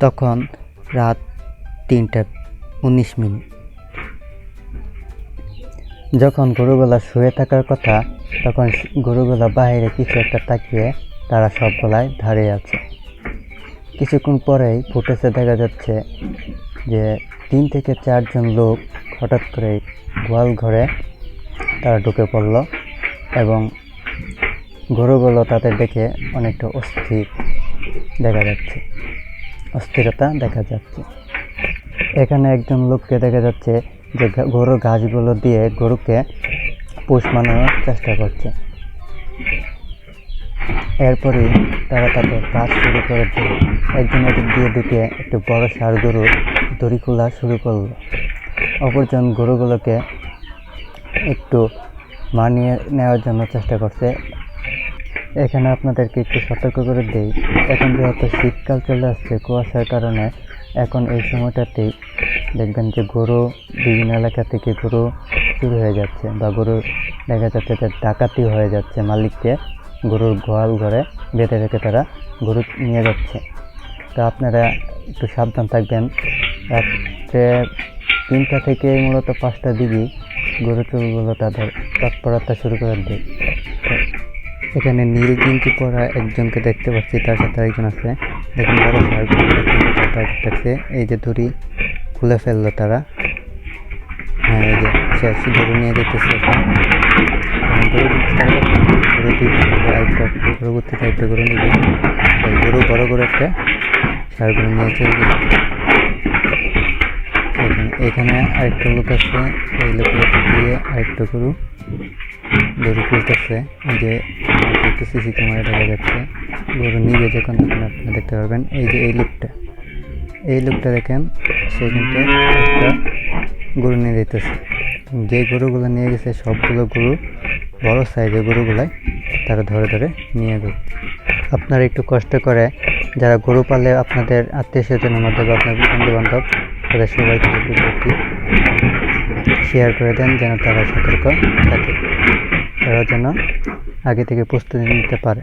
তখন রাত তিনটা উনিশ মিনিট। যখন গরুগুলা শুয়ে থাকার কথা, তখন গরুগুলা বাইরে কিছু একটা তাকিয়ে তারা সবগুলাই দাঁড়িয়ে আছে। কিছুক্ষণ পরেই ফুটেজে দেখা যাচ্ছে যে তিন থেকে চারজন লোক হঠাৎ করে গোয়াল ঘরে তারা ঢুকে পড়ল এবং গরুগুলো তাদের দেখে অনেকটা অস্থির দেখা যাচ্ছে। অস্থিরতা দেখা যাচ্ছে। এখানে একজন লোককে দেখা যাচ্ছে যে গরুর ঘাসগুলো দিয়ে গরুকে পোষ মানানোর চেষ্টা করছে। এরপরেই তারা তাদের কাজ শুরু করে দিল একজন ওদিক দিয়ে ঢুকে একটু বড় ষাঁড় গরু দড়ি খোলা শুরু করল। অপরজন গরুগুলোকে একটু মানিয়ে নেওয়ার জন্য চেষ্টা করছে। এখানে আপনাদেরকে একটু সতর্ক করে দেই। এখন যেহেতু শীতকাল চলে আসছে, কুয়াশার কারণে এখন এই সময়টাতেই দেখবেন যে গরু বিভিন্ন এলাকা থেকে গরু চুরি হয়ে যাচ্ছে বা গরু দেখা যাচ্ছে যে ডাকাতি হয়ে যাচ্ছে মালিককে। গরুর গোয়াল ঘরে বেঁধে রেখে তারা গরু নিয়ে যাচ্ছে। তো আপনারা একটু সাবধান থাকবেন। রাত্রে তিনটা থেকে মূলত পাঁচটা দিকে গরু চোরগুলো তাদের তৎপরতা শুরু করে দেয়। এখানে নীল গেঞ্জি পরা একজনকে দেখতে পাচ্ছি, তার সাথে একজন আছে। দেখুন বড় এই যে দড়ি খুলে ফেলল তারা। হ্যাঁ এই যে শেষ গরু নিয়ে যেতেছে একটা গরু নিবে। গরু বড় করে একটা এখানে- আরেকটা লোক আছে। এই দিয়ে আরেকটা গরু। গরু খুলতেছে যে সিসি ক্যামেরা দেখা যাচ্ছে। গরু নিবে যখন তখন আপনারা দেখতে পারবেন, এই যে এই লোকটা। এই লোকটা দেখেন, সে কিন্তু একটা গরু নিয়ে যেতেছে যে গরুগুলো নিয়ে গেছে, সবগুলো গরু বড় সাইজের গরুগুলাই তারা ধরে ধরে নিয়ে যাচ্ছে। আপনারা একটু কষ্ট করে যারা গরু পালে আপনাদের আত্মীয় স্বজনের মধ্যে বা আপনার বন্ধু বান্ধব তাদের সবাইকে একটু শেয়ার করে দেন যেন তারা সতর্ক থাকে তারা যেন আগে থেকে প্রস্তুতি নিতে পারে।